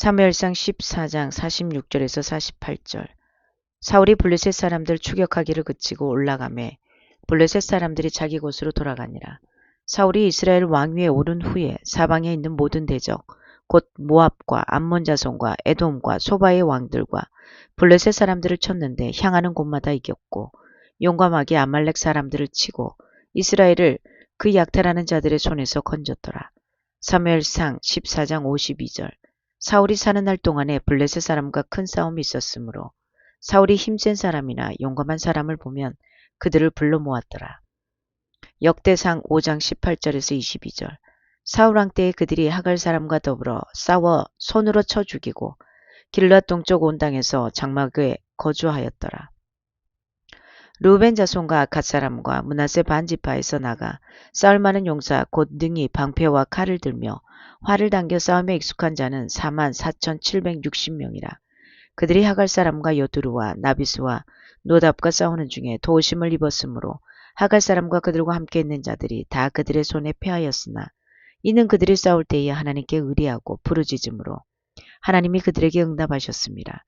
사무엘상 14장 46절에서 48절 사울이 블레셋 사람들 추격하기를 그치고 올라가매 블레셋 사람들이 자기 곳으로 돌아가니라. 사울이 이스라엘 왕위에 오른 후에 사방에 있는 모든 대적 곧 모압과 암몬 자손과 에돔과 소바의 왕들과 블레셋 사람들을 쳤는데 향하는 곳마다 이겼고 용감하게 아말렉 사람들을 치고 이스라엘을 그 약탈하는 자들의 손에서 건졌더라. 사무엘상 14장 52절 사울이 사는 날 동안에 블레셋 사람과 큰 싸움이 있었으므로 사울이 힘센 사람이나 용감한 사람을 보면 그들을 불러 모았더라. 역대상 5장 18절에서 22절 사울왕 때에 그들이 하갈 사람과 더불어 싸워 손으로 쳐 죽이고 길랏 동쪽 온 땅에서 장막에 거주하였더라. 루벤 자손과 갓 사람과 문하세 반지파에서 나가 싸울 만한 용사 곧 능히 방패와 칼을 들며 활을 당겨 싸움에 익숙한 자는 4만 4,760명이라. 그들이 하갈 사람과 여두루와 나비스와 노답과 싸우는 중에 도심을 입었으므로 하갈 사람과 그들과 함께 있는 자들이 다 그들의 손에 패하였으나 이는 그들이 싸울 때에 하나님께 의리하고 부르짖음으로 하나님이 그들에게 응답하셨습니다.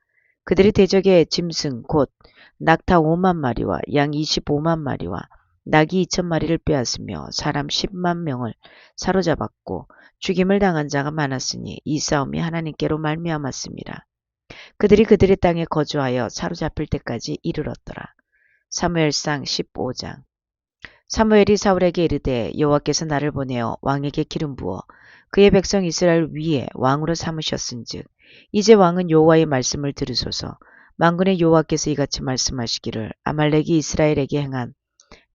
그들이 대적의 짐승 곧 낙타 5만 마리와 양 25만 마리와 낙이 2천 마리를 빼앗으며 사람 10만 명을 사로잡았고 죽임을 당한 자가 많았으니 이 싸움이 하나님께로 말미암았습니다. 그들이 그들의 땅에 거주하여 사로잡힐 때까지 이르렀더라. 사무엘상 15장 사무엘이 사울에게 이르되 여호와께서 나를 보내어 왕에게 기름 부어 그의 백성 이스라엘 위에 왕으로 삼으셨은즉 이제 왕은 여호와의 말씀을 들으소서. 만군의 여호와께서 이같이 말씀하시기를 아말렉이 이스라엘에게 행한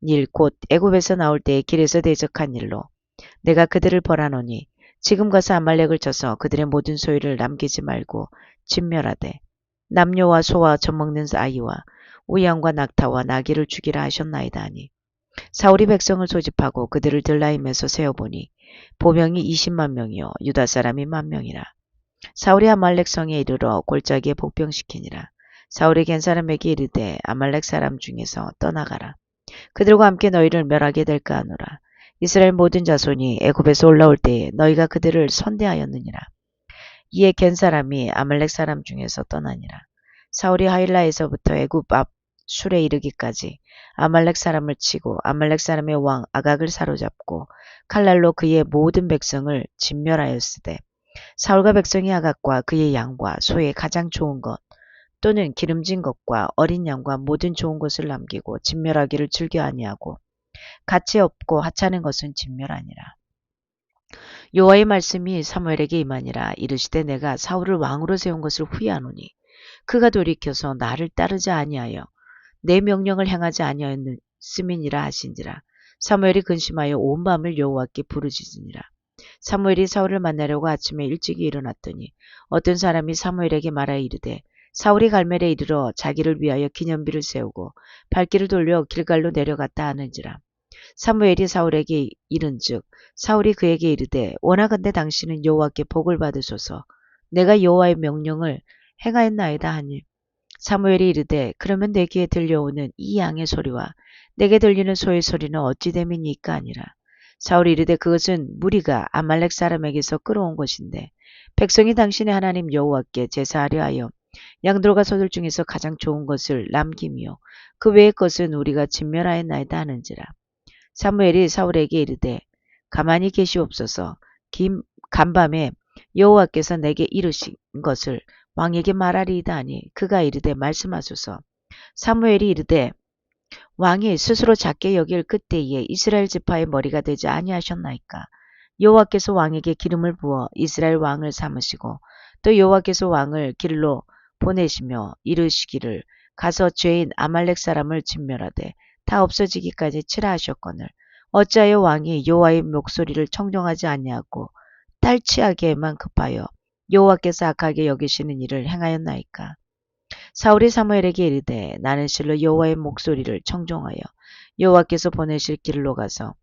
일 곧 애굽에서 나올 때에 길에서 대적한 일로 내가 그들을 벌하노니 지금 가서 아말렉을 쳐서 그들의 모든 소유를 남기지 말고 진멸하되 남녀와 소와 젖먹는 아이와 우양과 낙타와 나귀를 죽이라 하셨나이다 하니 사울이 백성을 소집하고 그들을 들라임에서 세어보니 보병이 20만 명이요 유다 사람이 만 명이라. 사울이 아말렉 성에 이르러 골짜기에 복병시키니라. 사울이 겐 사람에게 이르되 아말렉 사람 중에서 떠나가라. 그들과 함께 너희를 멸하게 될까 하노라. 이스라엘 모든 자손이 애굽에서 올라올 때에 너희가 그들을 선대하였느니라. 이에 겐 사람이 아말렉 사람 중에서 떠나니라. 사울이 하일라에서부터 애굽 앞 술에 이르기까지 아말렉 사람을 치고 아말렉 사람의 왕 아각을 사로잡고 칼날로 그의 모든 백성을 진멸하였으되 사울과 백성이 아각과 그의 양과 소의 가장 좋은 것 또는 기름진 것과 어린 양과 모든 좋은 것을 남기고 진멸하기를 즐겨 아니하고 가치 없고 하찮은 것은 진멸하니라. 여호와의 말씀이 사무엘에게 임하니라 이르시되 내가 사울을 왕으로 세운 것을 후회하노니 그가 돌이켜서 나를 따르지 아니하여 내 명령을 행하지 아니하였음이니라 하신지라. 사무엘이 근심하여 온 밤을 여호와께 부르짖으니라. 사무엘이 사울을 만나려고 아침에 일찍 일어났더니 어떤 사람이 사무엘에게 말하여 이르되 사울이 갈멜에 이르러 자기를 위하여 기념비를 세우고 발길을 돌려 길갈로 내려갔다 하는지라. 사무엘이 사울에게 이른즉 사울이 그에게 이르되 원하건대 당신은 여호와께 복을 받으소서 내가 여호와의 명령을 행하였나이다 하니 사무엘이 이르되 그러면 내게 들려오는 이 양의 소리와 내게 들리는 소의 소리는 어찌 됨이니까 아니라. 사울이 이르되 그것은 무리가 아말렉 사람에게서 끌어온 것인데 백성이 당신의 하나님 여호와께 제사하려 하여 양들과 소들 중에서 가장 좋은 것을 남기며 그 외의 것은 우리가 진멸하였나이다 하는지라. 사무엘이 사울에게 이르되 가만히 계시옵소서. 김 간밤에 여호와께서 내게 이르신 것을 왕에게 말하리이다 하니 그가 이르되 말씀하소서. 사무엘이 이르되 왕이 스스로 작게 여길 그때에 이스라엘 지파의 머리가 되지 아니하셨나이까? 여호와께서 왕에게 기름을 부어 이스라엘 왕을 삼으시고 또 여호와께서 왕을 길로 보내시며 이르시기를 가서 죄인 아말렉 사람을 진멸하되 다 없어지기까지 치라 하셨거늘. 어찌하여 왕이 여호와의 목소리를 청정하지 아니하고 딸치하게만 급하여 여호와께서 악하게 여기시는 일을 행하였나이까. 사울이 사무엘에게 이르되 나는 실로 여호와의 목소리를 청종하여 여호와께서 보내실 길로 가서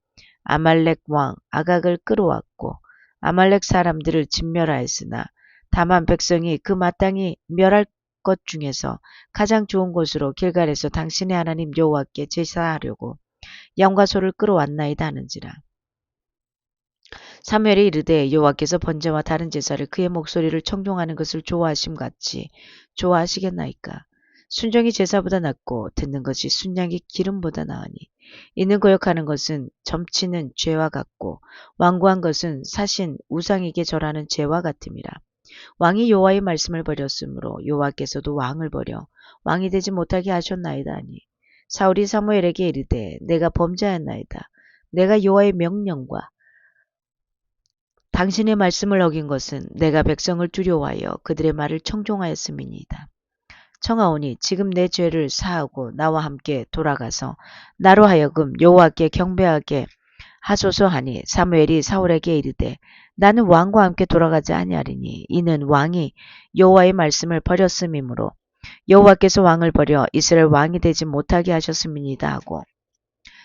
아말렉 왕 아각을 끌어왔고 아말렉 사람들을 진멸하였으나 다만 백성이 그 마땅히 멸할 것 중에서 가장 좋은 곳으로 길갈에서 당신의 하나님 여호와께 제사하려고 양과 소를 끌어왔나이다 하는지라. 사무엘이 이르되 여호와께서 번제와 다른 제사를 그의 목소리를 청종하는 것을 좋아하심 같이 좋아하시겠나이까. 순종이 제사보다 낫고 듣는 것이 순양이 기름보다 나으니 이는 고역하는 것은 점치는 죄와 같고 완고한 것은 사신 우상에게 절하는 죄와 같음이라. 왕이 여호와의 말씀을 버렸으므로 여호와께서도 왕을 버려 왕이 되지 못하게 하셨나이다 하니 사울이 사무엘에게 이르되 내가 범죄하였나이다. 내가 여호와의 명령과 당신의 말씀을 어긴 것은 내가 백성을 두려워하여 그들의 말을 청종하였음이니이다. 청하오니 지금 내 죄를 사하고 나와 함께 돌아가서 나로 하여금 여호와께 경배하게 하소서 하니 사무엘이 사울에게 이르되 나는 왕과 함께 돌아가지 아니하리니 이는 왕이 여호와의 말씀을 버렸음이므로 여호와께서 왕을 버려 이스라엘 왕이 되지 못하게 하셨음이니이다 하고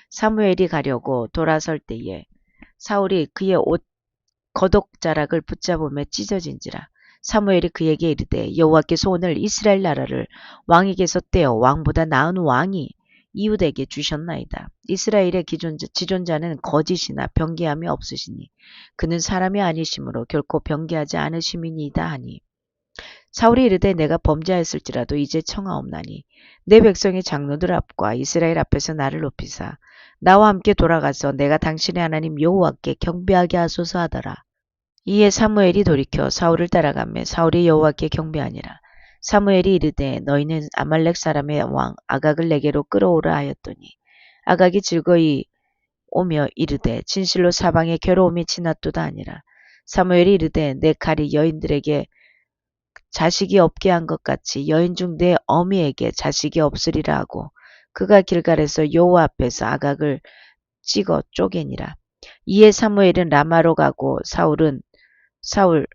사무엘이 가려고 돌아설 때에 사울이 그의 옷 거독자락을 붙잡으며 찢어진지라 사무엘이 그에게 이르되 여호와께서 오늘 이스라엘 나라를 왕에게서 떼어 왕보다 나은 왕이 이웃에게 주셨나이다. 이스라엘의 기존자, 지존자는 거짓이나 변개함이 없으시니 그는 사람이 아니시므로 결코 변개하지 않으심이니이다 하니 사울이 이르되 내가 범죄하였을지라도 이제 청하옵나니 내 백성의 장로들 앞과 이스라엘 앞에서 나를 높이사 나와 함께 돌아가서 내가 당신의 하나님 여호와께 경배하게 하소서 하더라. 이에 사무엘이 돌이켜 사울을 따라가며 사울이 여호와께 경배하니라. 사무엘이 이르되 너희는 아말렉 사람의 왕 아각을 내게로 끌어오라 하였더니 아각이 즐거이 오며 이르되 진실로 사방에 괴로움이 지났도다 아니라 사무엘이 이르되 내 칼이 여인들에게 자식이 없게 한 것 같이 여인 중 내 어미에게 자식이 없으리라 하고 그가 길갈에서 여호와 앞에서 아각을 찍어 쪼개니라. 이에 사무엘은 라마로 가고 사울은 사울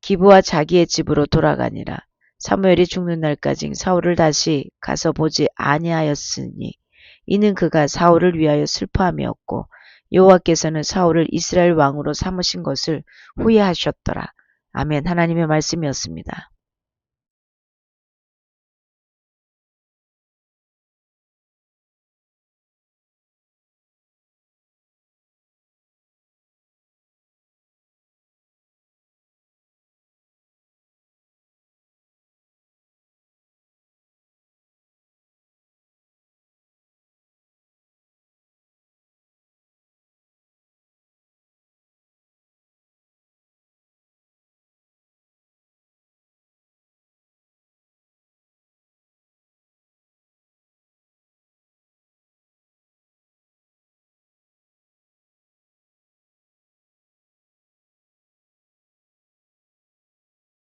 기부와 자기의 집으로 돌아가니라. 사무엘이 죽는 날까지 사울을 다시 가서 보지 아니하였으니 이는 그가 사울을 위하여 슬퍼함이었고 여호와께서는 사울을 이스라엘 왕으로 삼으신 것을 후회하셨더라. 아멘 하나님의 말씀이었습니다.